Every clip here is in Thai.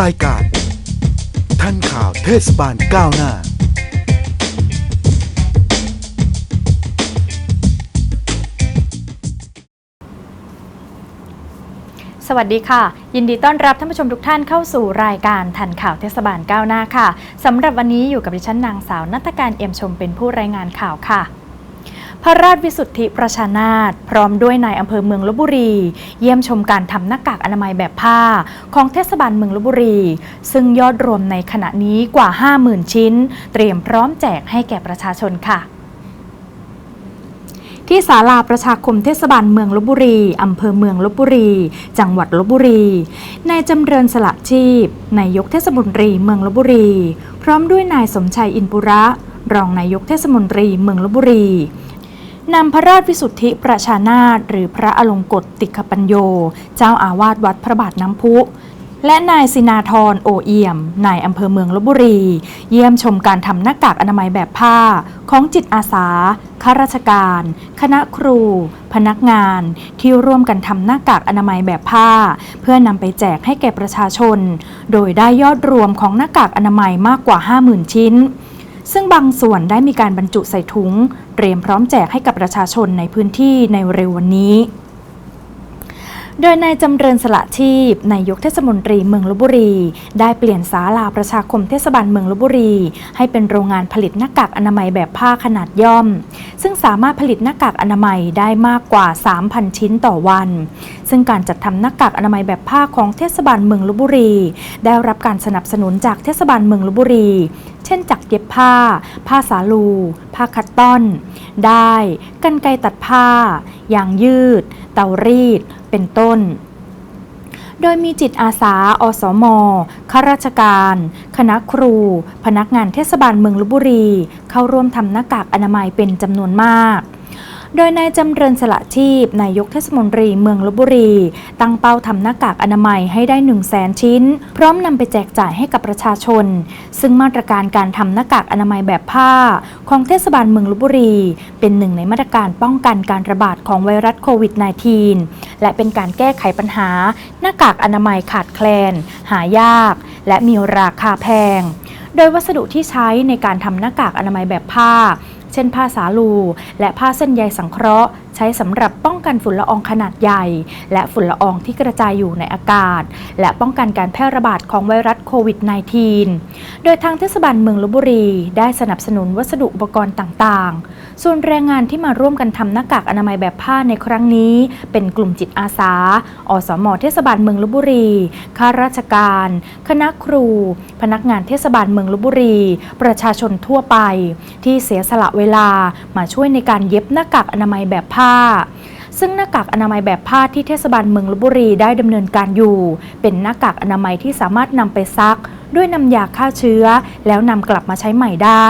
รายการ ท่านข่าวเทศบาลก้าวหน้า สวัสดีค่ะ ยินดีต้อนรับท่านผู้ชมทุกท่านเข้าสู่รายการทันข่าวเทศบาลก้าวหน้าค่ะสำหรับวันนี้อยู่กับดิฉันนางสาวนัทการเอี่ยมชมเป็นผู้รายงานข่าวค่ะ พระราชวิสุทธิประชานาถพร้อมด้วยนายอำเภอเมืองลบบุรี เยี่ยมชมการทำหน้ากากอนามัยแบบผ้า ของเทศบาลเมืองลบบุรี ซึ่งยอดรวมในขณะนี้กว่า 50,000 ชิ้น เตรียมพร้อมแจกให้แก่ประชาชนค่ะที่ศาลาประชาคมเทศบาลเมืองลบบุรี อำเภอเมืองลบบุรี จังหวัดลบบุรี นายจำเริญสละชีพ นายกเทศมนตรีเมืองลบบุรี พร้อมด้วยนายสมชัยอินปุระ รองนายกเทศมนตรีเมืองลบบุรี นำพระราชวิสุทธิประชานาถหรือพระอลงกฎติกปัญโย เจ้าอาวาสวัดพระบาทน้ำพุ และนายสินาธรโอเอี่ยม นายอำเภอเมืองลบบุรี เยี่ยมชมการทำหน้ากากอนามัยแบบผ้า ของจิตอาสาข้าราชการ คณะครู พนักงาน ที่ร่วมกันทำหน้ากากอนามัยแบบผ้า เพื่อนำไปแจกให้แก่ประชาชน โดยได้ยอดรวมของหน้ากากอนามัยมากกว่า 50,000 ชิ้น ซึ่งบางส่วนได้มีการบรรจุใส่ถุง เตรียมพร้อมแจกให้กับประชาชนในพื้นที่ในเร็ววันนี้ โดยนายจำเริญสละชีพนายกเทศมนตรีเมืองลบบุรี ได้เปลี่ยนศาลาประชาคมเทศบาลเมืองลบบุรี ให้เป็นโรงงานผลิตหน้ากากอนามัยแบบผ้าขนาดย่อม ซึ่งสามารถผลิตหน้ากากอนามัยได้มากกว่า 3,000 ชิ้นต่อวัน ซึ่งการจัดทำหน้ากากอนามัยแบบผ้าของเทศบาลเมืองลบบุรี ได้รับการสนับสนุนจากเทศบาลเมืองลบบุรี เช่นจักรเย็บผ้า ผ้าสาลู ผ้าคัตตอน ได้กันไกรตัดผ้า ยางยืด เตารีด เป็นต้นโดยมีจิตอาสา อสม ข้าราชการ คณะครู พนักงานเทศบาลเมืองลบบุรี เข้าร่วมทำหน้ากากอนามัยเป็นจำนวนมาก โดยนายจำเริญสละชีพนายกเทศมนตรีเมืองลบบุรี ตั้งเป้าทำหน้ากากอนามัยให้ได้ 1 0 0 0 0แสนชิ้น พร้อมนำไปแจกจ่ายให้กับประชาชน ซึ่งมาตรการการทำหน้ากากอนามัยแบบผ้า ของเทศบาลเมืองลบบุรี เป็นหนึ่งในมาตรการป้องกันการระบาดของไวรัสโควิด -19 และเป็นการแก้ไขปัญหา หน้ากากอนามัยขาดแคลน หายาก และมีราคาแพง โดยวัสดุที่ใช้ในการทำหน้ากากอนามัยแบบผ้า เช่นผ้าสาลู และผ้าเส้นใยสังเคราะห์ใช้สำหรับป้องกันฝุ่นละอองขนาดใหญ่ และฝุ่นละอองที่กระจายอยู่ในอากาศ และป้องกันการแพร่ระบาดของไวรัสโควิด -19 โดยทางเทศบาลเมืองลบบุรี ได้สนับสนุนวัสดุอุปกรณ์ต่างๆ ส่วนแรงงานที่มาร่วมกันทำหน้ากากอนามัยแบบผ้าในครั้งนี้ เป็นกลุ่มจิตอาสา อสมเทศบาลเมืองลบบุรี ข้าราชการ คณะครู พนักงานเทศบาลเมืองลบบุรี ประชาชนทั่วไป ที่เสียสละเวลามาช่วยในการเย็บหน้ากากอนามัยแบบผ้าซึ่งหน้ากากอนามัยแบบผ้าที่เทศบาลเมืองลบบุรีได้ดำเนินการอยู่ เป็นหน้ากากอนามัยที่สามารถนำไปซัก ด้วยน้ำยาฆ่าเชื้อ แล้วนำกลับมาใช้ใหม่ได้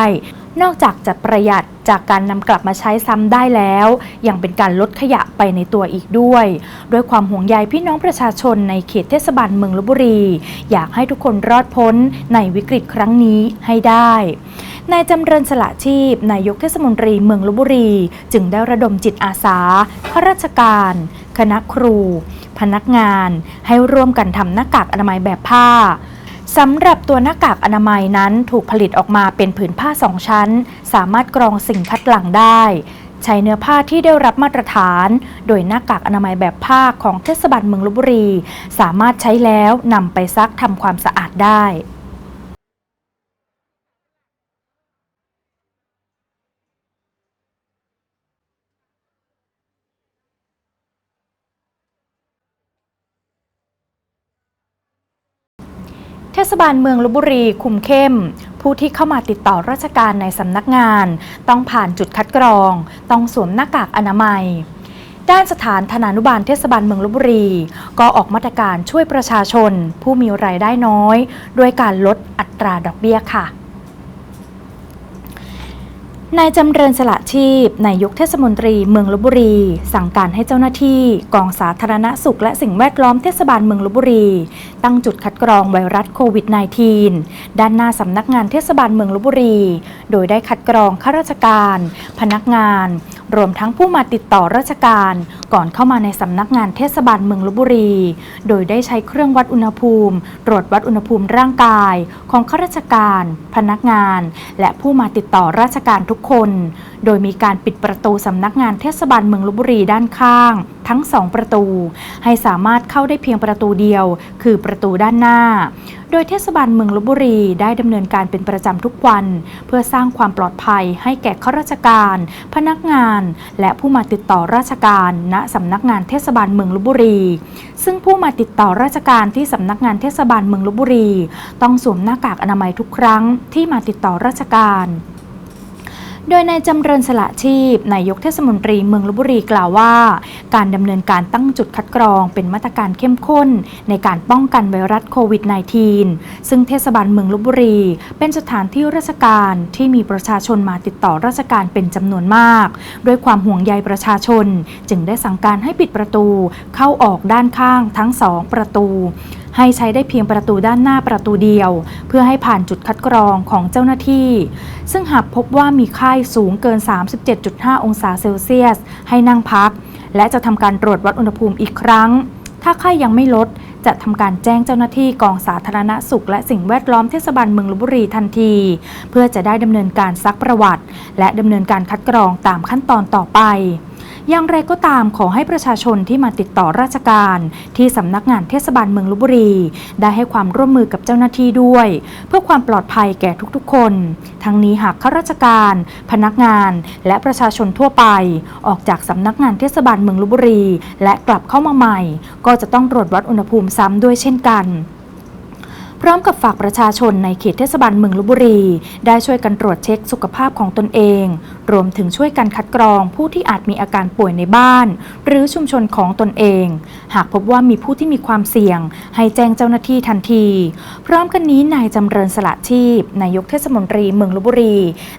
นอกจากจะประหยัดจากการนำกลับมาใช้ซ้ำได้แล้ว ยังเป็นการลดขยะไปในตัวอีกด้วย ด้วยความห่วงใยพี่น้องประชาชนในเขตเทศบาลเมืองลบบุรี อยากให้ทุกคนรอดพ้นในวิกฤตครั้งนี้ให้ได้นายจำเริญสละชีพ นายกเทศมนตรีเมืองลบบุรี จึงได้ระดมจิตอาสาข้าราชการ คณะครู พนักงาน ให้ร่วมกันทำหน้ากากอนามัยแบบผ้า สำหรับตัวหน้ากากอนามัยนั้นถูกผลิตออกมาเป็นผืนผ้าสองชั้น สามารถกรองสิ่งคัดหลั่งได้ ใช้เนื้อผ้าที่ได้รับมาตรฐาน โดยหน้ากากอนามัยแบบผ้าของเทศบาลเมืองลบบุรี สามารถใช้แล้วนำไปซักทำความสะอาดได้ เทศบาลเมืองลบบุรีคุมเข้ม ผู้ที่เข้ามาติดต่อราชการในสำนักงาน ต้องผ่านจุดคัดกรอง ต้องสวมหน้ากากอนามัย ด้านสถานธนานุบาลเทศบาลเมืองลบบุรี ก็ออกมาตรการช่วยประชาชน ผู้มีรายได้น้อย ด้วยการลดอัตราดอกเบี้ยค่ะ นายจำเริญสละชีพนายกเทศมนตรีเมืองลบบุรี สั่งการให้เจ้าหน้าที่กองสาธารณสุขและสิ่งแวดล้อมเทศบาลเมืองลบบุรี ตั้งจุดคัดกรองไวรัสโควิด -19 ด้านหน้าสำนักงานเทศบาลเมืองลบบุรี โดยได้คัดกรองข้าราชการ พนักงาน รวมทั้งผู้มาติดต่อราชการ ก่อนเข้ามาในสำนักงานเทศบาลเมืองลบบุรี โดยได้ใช้เครื่องวัดอุณหภูมิ ตรวจวัดอุณหภูมิร่างกาย ของข้าราชการ พนักงาน และผู้มาติดต่อราชการทุกคน โดยมีการปิดประตูสำนักงานเทศบาลเมืองลบบุรีด้านข้าง ทั้งสองประตู ให้สามารถเข้าได้เพียงประตูเดียว คือประตูด้านหน้า ดยเทศบาลเมืองลบบุรีได้ดำเนินการเป็นประจำทุกวัน เพื่อสร้างความปลอดภัยให้แก่ข้าราชการ พนักงาน และผู้มาติดต่อราชการ ณสำนักงานเทศบาลเมืองลบบุรี ซึ่งผู้มาติดต่อราชการที่สำนักงานเทศบาลเมืองลบบุรี ต้องสวมหน้ากากอนามัยทุกครั้งที่มาติดต่อราชการ โดยนายจำเริญสละชีพนายกเทศมนตรีเมืองลบบุรีกล่าวว่า การดำเนินการตั้งจุดคัดกรองเป็นมาตรการเข้มข้น ในการป้องกันไวรัสโควิด -19 ซึ่งเทศบาลเมืองลบบุรี เป็นสถานที่ราชการที่มีประชาชนมาติดต่อราชการเป็นจำนวนมาก ด้วยความห่วงใยประชาชน จึงได้สั่งการให้ปิดประตูเข้าออกด้านข้างทั้งสองประตู ให้ใช้ได้เพียงประตูด้านหน้าประตูเดียว เพื่อให้ผ่านจุดคัดกรองของเจ้าหน้าที่ ซึ่งหากพบว่ามีไข้สูงเกิน 37.5 องศาเซลเซียส ให้นั่งพัก และจะทำการตรวจวัดอุณหภูมิอีกครั้ง ถ้าไข้ยังไม่ลดจะทำการแจ้งเจ้าหน้าที่กองสาธารณสุข และสิ่งแวดล้อมเทศบาลเมืองลบบุรีทันที เพื่อจะได้ดำเนินการซักประวัติ และดำเนินการคัดกรองตามขั้นตอนต่อไป อย่างไรก็ตามขอให้ประชาชนที่มาติดต่อราชการ ที่สำนักงานเทศบาลเมืองลบบุรี ได้ให้ความร่วมมือกับเจ้าหน้าที่ด้วย เพื่อความปลอดภัยแก่ทุกๆ คน ทั้งนี้หากข้าราชการ พนักงาน และประชาชนทั่วไป ออกจากสำนักงานเทศบาลเมืองลบบุรี และกลับเข้ามาใหม่ ก็จะต้องตรวจวัดอุณหภูมิซ้ำด้วยเช่นกัน พร้อมกับฝากประชาชนในเขตเทศบาลเมืองลบบุรี ได้ช่วยกันตรวจเช็คสุขภาพของตนเอง รวมถึงช่วยกันคัดกรองผู้ที่อาจมีอาการป่วยในบ้าน หรือชุมชนของตนเอง หากพบว่ามีผู้ที่มีความเสี่ยง ให้แจ้งเจ้าหน้าที่ทันที พร้อมกันนี้นายจำเริญสละชีพนายกเทศมนตรีเมืองลบบุรี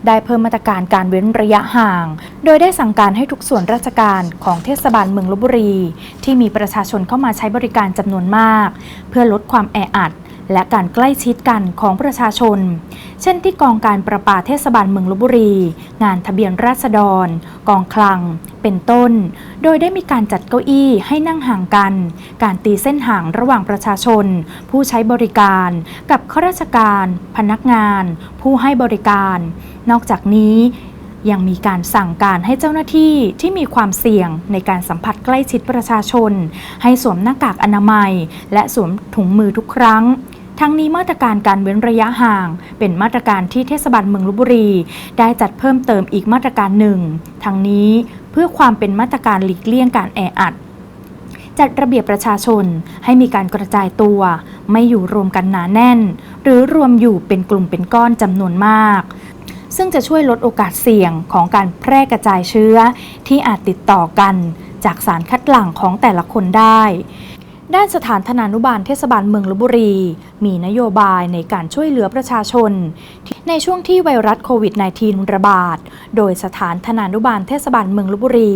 ได้เพิ่มมาตรการการเว้นระยะห่าง โดยได้สั่งการให้ทุกส่วนราชการของเทศบาลเมืองลบบุรี ที่มีประชาชนเข้ามาใช้บริการจำนวนมาก เพื่อลดความแออัด และการใกล้ชิดกันของประชาชน เช่นที่กองการประปาเทศบาลเมืองลบบุรี งานทะเบียนราษฎร กองคลัง เป็นต้น โดยได้มีการจัดเก้าอี้ให้นั่งห่างกัน การตีเส้นห่างระหว่างประชาชน ผู้ใช้บริการ กับข้าราชการ พนักงาน ผู้ให้บริการ นอกจากนี้ยังมีการสั่งการให้เจ้าหน้าที่ที่มีความเสี่ยงในการสัมผัสใกล้ชิดประชาชน ให้สวมหน้ากากอนามัย และสวมถุงมือทุกครั้ง ทั้งนี้มาตรการการเว้นระยะห่าง เป็นมาตรการที่เทศบาลเมืองลบบุรี ได้จัดเพิ่มเติมอีกมาตรการหนึ่ง ทั้งนี้เพื่อความเป็นมาตรการหลีกเลี่ยงการแออัดจัดระเบียบประชาชนให้มีการกระจายตัว ไม่อยู่รวมกันหนาแน่น หรือรวมอยู่เป็นกลุ่มเป็นก้อนจำนวนมาก ซึ่งจะช่วยลดโอกาสเสี่ยงของการแพร่กระจายเชื้อที่อาจติดต่อกัน จากสารคัดหลั่งของแต่ละคนได้ ด้านสถานธนานุบาลเทศบาลเมืองลบบุรี มีนโยบายในการช่วยเหลือประชาชน ในช่วงที่ไวรัสโควิด -19 ระบาด โดยสถานธนานุบาลเทศบาลเมืองลบบุรี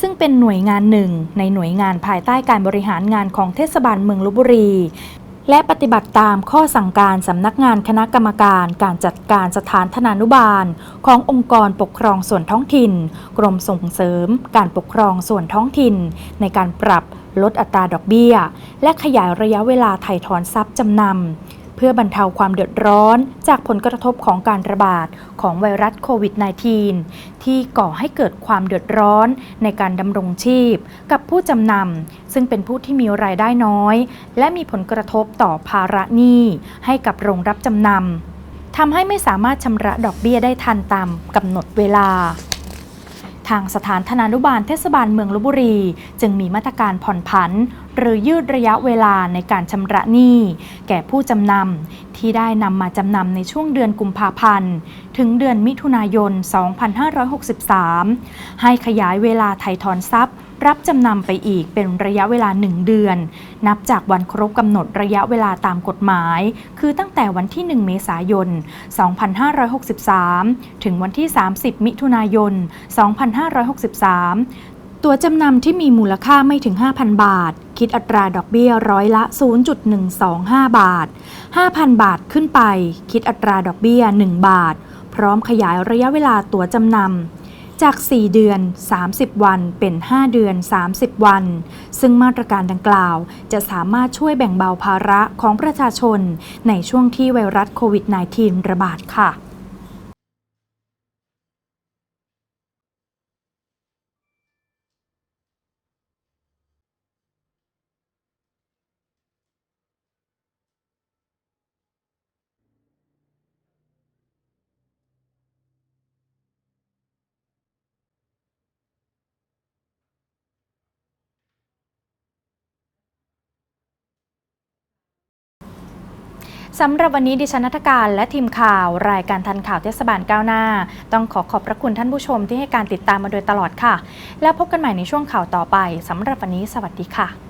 ซึ่งเป็นหน่วยงานหนึ่ง ในหน่วยงานภายใต้การบริหารงานของเทศบาลเมืองลบบุรี และปฏิบัติตามข้อสั่งการสำนักงานคณะกรรมการการจัดการสถานธนานุบาล ขององค์กรปกครองส่วนท้องถิ่น กรมส่งเสริม การปกครองส่วนท้องถิ่น ในการปรับ ลดอัตราดอกเบี้ย และขยายระยะเวลาไถ่ถอนทรัพย์จำนำ เพื่อบรรเทาความเดือดร้อนจากผลกระทบของการระบาดของไวรัสโควิด -19 ที่ก่อให้เกิดความเดือดร้อนในการดำรงชีพ กับผู้จำนำซึ่งเป็นผู้ที่มีรายได้น้อย และมีผลกระทบต่อภาระหนี้ให้กับโรงรับจำนำทำให้ไม่สามารถชำระดอกเบี้ยได้ทันตามกำหนดเวลา ทางสถานธนานุบาลเทศบาลเมืองลบบุรี จึงมีมาตรการผ่อนผัน หรือยืดระยะเวลาในการชำระหนี้ แก่ผู้จำนำที่ได้นำมาจำนำในช่วงเดือนกุมภาพันธ์ ถึงเดือนมิถุนายน 2563 ให้ขยายเวลาไถ่ถอนทรัพย์ รับจำนำไปอีกเป็นระยะเวลา 1 เดือน นับจากวันครบกำหนดระยะเวลาตามกฎหมาย คือตั้งแต่วันที่ 1 เมษายน 2563 ถึงวันที่ 30 มิถุนายน 2563ตัวจำนำที่มีมูลค่าไม่ถึง 5,000 บาท คิดอัตราดอกเบี้ยร้อยละ 0.125 บาท 5,000 บาทขึ้นไป คิดอัตราดอกเบี้ย 1 บาท พร้อมขยายระยะเวลาตัวจำนำ จาก 4 เดือน 30 วัน เป็น 5 เดือน 30 วัน ซึ่งมาตรการดังกล่าวจะสามารถช่วยแบ่งเบาภาระของประชาชน ในช่วงที่ไวรัสโควิด -19 ระบาดค่ะ สำหรับวันนี้ดิฉันนัทการและทีมข่าว รายการทันข่าวเทศบาลก้าวหน้า ต้องขอขอบพระคุณท่านผู้ชมที่ให้การติดตามมาโดยตลอดค่ะ แล้วพบกันใหม่ในช่วงข่าวต่อไปสำหรับวันนี้สวัสดีค่ะ